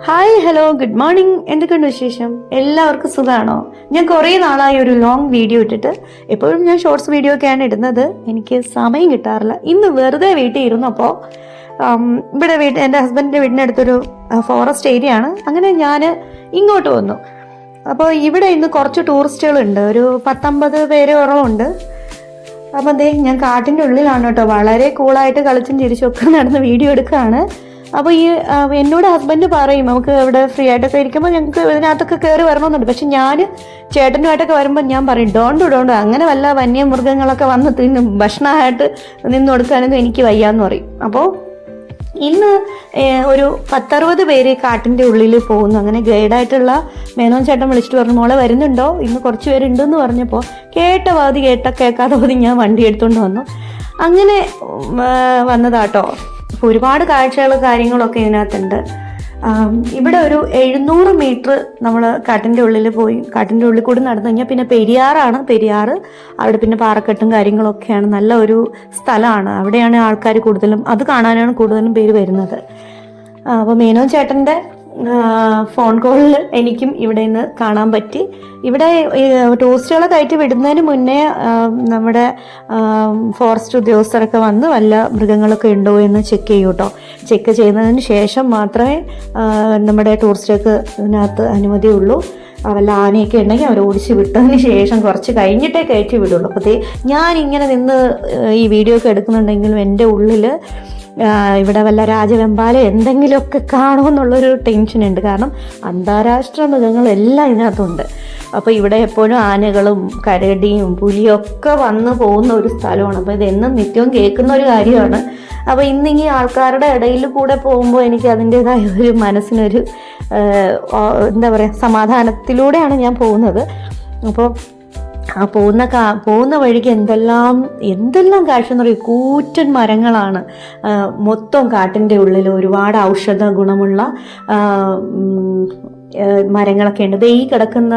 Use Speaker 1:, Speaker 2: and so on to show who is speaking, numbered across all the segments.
Speaker 1: Hi hello good morning എന്തൊക്കെയുണ്ട് വിശേഷം? എല്ലാവർക്കും സുഖമാണോ ഞാൻ കുറേ നാളായി ഒരു ലോങ് വീഡിയോ ഇട്ടിട്ട്. എപ്പോഴും ഞാൻ ഷോർട്സ് വീഡിയോ ഒക്കെയാണ് ഇടുന്നത്. എനിക്ക് സമയം കിട്ടാറില്ല. ഇന്ന് വെറുതെ വീട്ടിൽ ഇരുന്നപ്പോൾ ഇവിടെ വീട്ടിൽ എന്റെ ഹസ്ബൻഡിന്റെ വീടിനടുത്തൊരു ഫോറസ്റ്റ് ഏരിയ ആണ്. അങ്ങനെ ഞാൻ ഇങ്ങോട്ട് വന്നു. അപ്പോൾ ഇവിടെ ഇന്ന് കുറച്ച് ടൂറിസ്റ്റുകളുണ്ട് ഒരു പത്തൊമ്പത് പേരോളം ഉണ്ട് അപ്പം ദേ ഞാൻ കാട്ടിന്റെ ഉള്ളിലാണ് കേട്ടോ. വളരെ കൂളായിട്ട് കളിച്ചും ചിരിച്ചും ഒക്കെ നടന്ന് വീഡിയോ എടുക്കുകയാണ്. അപ്പോൾ ഈ എന്നോട് ഹസ്ബൻഡ് പറയും നമുക്ക് ഇവിടെ ഫ്രീ ആയിട്ടൊക്കെ ഇരിക്കുമ്പോൾ ഞങ്ങൾക്ക് ഇതിനകത്തൊക്കെ കയറി വരണമെന്നുണ്ട്. പക്ഷെ ഞാൻ ചേട്ടനുമായിട്ടൊക്കെ വരുമ്പോൾ ഞാൻ പറയും ഡോണ്ട് ഡോണ്ട് അങ്ങനെ വല്ല വന്യമൃഗങ്ങളൊക്കെ വന്ന് തിന്ന് ഭക്ഷണമായിട്ട് നിന്ന് കൊടുക്കാനൊന്നും എനിക്ക് വയ്യാന്ന് പറയും. അപ്പോൾ ഇന്ന് ഒരു പത്തറുപത് പേര് കാട്ടിന്റെ ഉള്ളിൽ പോകുന്നു. അങ്ങനെ ഗൈഡായിട്ടുള്ള മേനോൻ ചേട്ടൻ വിളിച്ചിട്ട് പറഞ്ഞു മോളെ വരുന്നുണ്ടോ? ഇന്ന് കുറച്ച് പേരുണ്ടെന്ന് പറഞ്ഞപ്പോൾ കേട്ട പാതി കേട്ട കേൾക്കാതെ ഞാൻ വണ്ടി എടുത്തുകൊണ്ട് വന്നു. അങ്ങനെ വന്നതാട്ടോ. അപ്പോൾ ഒരുപാട് കാഴ്ചകൾ കാര്യങ്ങളൊക്കെ ഇതിനകത്തുണ്ട്. ഇവിടെ ഒരു എഴുന്നൂറ് മീറ്റർ നമ്മൾ കാട്ടിന്റെ ഉള്ളിൽ പോയി കാട്ടിന്റെ ഉള്ളിൽ കൂടി നടന്നു കഴിഞ്ഞാൽ പിന്നെ പെരിയാറാണ് പെരിയാറ്. അവിടെ പിന്നെ പാറക്കെട്ടും കാര്യങ്ങളൊക്കെയാണ്. നല്ല ഒരു സ്ഥലമാണ്. അവിടെയാണ് ആൾക്കാർ കൂടുതലും അത് കാണാനാണ് കൂടുതലും പേര് വരുന്നത്. അപ്പോൾ മേനോൻ ചേട്ടന്റെ ഫോൺ കോളിൽ എനിക്കും ഇവിടെ നിന്ന് കാണാൻ പറ്റി. ഇവിടെ ഈ ടൂറിസ്റ്റുകളെ കയറ്റി വിടുന്നതിന് മുന്നേ നമ്മുടെ ഫോറസ്റ്റ് ഉദ്യോഗസ്ഥരൊക്കെ വന്ന് വല്ല മൃഗങ്ങളൊക്കെ ഉണ്ടോ എന്ന് ചെക്ക് ചെയ്യൂ കേട്ടോ ചെക്ക് ചെയ്യുന്നതിന് ശേഷം മാത്രമേ നമ്മുടെ ടൂറിസ്റ്റുകൾക്ക് ഇതിനകത്ത് അനുമതിയുള്ളൂ. വല്ല ആനയൊക്കെ ഉണ്ടെങ്കിൽ അവർ ഓടിച്ച് വിട്ടതിന് ശേഷം കുറച്ച് കഴിഞ്ഞിട്ടേ കയറ്റി വിടുള്ളൂ. അപ്പോൾ ഞാൻ ഇങ്ങനെ നിന്ന് ഈ വീഡിയോ ഒക്കെ എടുക്കുന്നുണ്ടെങ്കിലും എന്റെ ഉള്ളിൽ ഇവിടെ വല്ല രാജവെമ്പാല എന്തെങ്കിലുമൊക്കെ കാണുമെന്നുള്ളൊരു ടെൻഷനുണ്ട് കാരണം അന്താരാഷ്ട്ര മൃഗങ്ങളെല്ലാം ഇതിനകത്തുണ്ട്. അപ്പോൾ ഇവിടെ എപ്പോഴും ആനകളും കരടിയും പുലിയൊക്കെ വന്ന് പോകുന്ന ഒരു സ്ഥലമാണ്. അപ്പോൾ ഇതെന്നും നിത്യവും കേൾക്കുന്ന ഒരു കാര്യമാണ്. അപ്പോൾ ഇന്നിങ്ങി ആൾക്കാരുടെ ഇടയിൽ കൂടെ പോകുമ്പോൾ എനിക്ക് അതിന്റെതായ ഒരു മനസ്സിനൊരു എന്താ പറയുക സമാധാനത്തിലൂടെയാണ് ഞാൻ പോകുന്നത്. അപ്പോൾ ആ പോകുന്ന കാ പോകുന്ന വഴിക്ക് എന്തെല്ലാം എന്തെല്ലാം കാഴ്ച എന്ന് പറയും കൂറ്റൻ മരങ്ങളാണ്. മൊത്തം കാട്ടിന്റെ ഉള്ളിൽ ഒരുപാട് ഔഷധ ഗുണമുള്ള മരങ്ങളൊക്കെ ഉണ്ട് ഈ കിടക്കുന്ന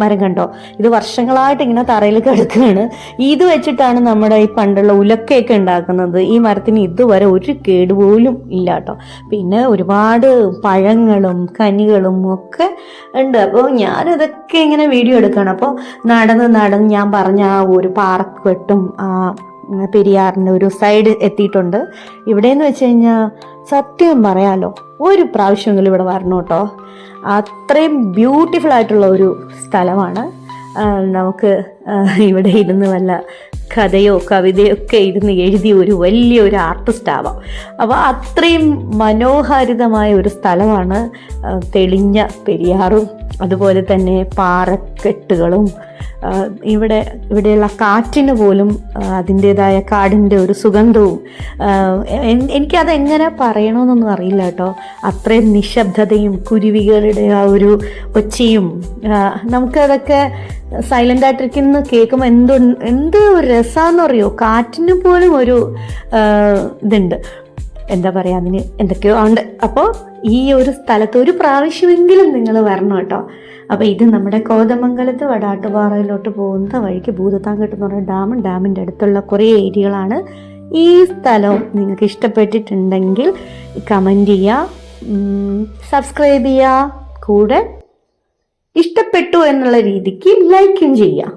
Speaker 1: മരം കണ്ടോ? ഇത് വർഷങ്ങളായിട്ട് ഇങ്ങനെ തറയിൽ കിടക്കുകയാണ്. ഇത് വെച്ചിട്ടാണ് നമ്മുടെ ഈ പണ്ടുള്ള ഉലക്കയൊക്കെ ഉണ്ടാക്കുന്നത്. ഈ മരത്തിന് ഇതുവരെ ഒരു കേടുപോലും ഇല്ല കേട്ടോ. പിന്നെ ഒരുപാട് പഴങ്ങളും കനികളും ഒക്കെ ഉണ്ട്. അപ്പോൾ ഞാനിതൊക്കെ ഇങ്ങനെ വീഡിയോ എടുക്കണം അപ്പോൾ നടന്ന് നടന്ന് ഞാൻ പറഞ്ഞ ആ ഒരു പാർക്ക് വെട്ടും ആ പെരിയാറിന്റെ ഒരു സൈഡ് എത്തിയിട്ടുണ്ട്. ഇവിടെയെന്ന് വെച്ച് കഴിഞ്ഞാൽ സത്യം പറയാലോ ഒരു പ്രാവശ്യമെങ്കിലും ഇവിടെ വരണം കേട്ടോ. അത്രയും ബ്യൂട്ടിഫുൾ ആയിട്ടുള്ള ഒരു സ്ഥലമാണ്. നമുക്ക് ഇവിടെ ഇരുന്ന് വല്ല കഥയോ കവിതയോ ഒക്കെ ഇരുന്ന് എഴുതിയ ഒരു വലിയൊരു ആർട്ടിസ്റ്റ് ആവാം. അപ്പോൾ അത്രയും മനോഹാരിതമായ ഒരു സ്ഥലമാണ് തെളിഞ്ഞ പെരിയാറും അതുപോലെ തന്നെ പാറക്കെട്ടുകളും ഇവിടെ ഇവിടെയുള്ള കാറ്റിന് പോലും അതിന്റേതായ കാടിന്റെ ഒരു സുഗന്ധവും എനിക്കത് എങ്ങനെ പറയണമെന്നൊന്നും അറിയില്ല കേട്ടോ. അത്രയും നിശബ്ദതയും കുരുവികളുടെ ആ ഒരു ഒച്ചയും നമുക്കതൊക്കെ സൈലന്റ് ആയിട്ടിരിക്കുന്ന കേൾക്കുമ്പോൾ എന്തോ എന്ത് ഒരു രസമാണെന്ന് അറിയോ കാറ്റിന് പോലും ഒരു ഇതുണ്ട്. എന്താ പറയുക അതിന് എന്തൊക്കെയോ ഉണ്ട്. അപ്പോൾ ഈ ഒരു സ്ഥലത്ത് ഒരു പ്രാവശ്യമെങ്കിലും നിങ്ങൾ വരണം കേട്ടോ. അപ്പോൾ ഇത് നമ്മുടെ കോതമംഗലത്ത് വടാട്ടുപാറയിലോട്ട് പോകുന്ന വഴിക്ക് ഭൂതത്താങ്കെട്ട് എന്ന് പറയുന്ന ഡാമും ഡാമിന്റെ അടുത്തുള്ള കുറേ ഏരിയകളാണ്. ഈ സ്ഥലം നിങ്ങൾക്ക് ഇഷ്ടപ്പെട്ടിട്ടുണ്ടെങ്കിൽ കമന്റ് ചെയ്യുക സബ്സ്ക്രൈബ് ചെയ്യുക കൂടെ ഇഷ്ടപ്പെട്ടു എന്നുള്ള രീതിക്ക് ലൈക്കും ചെയ്യുക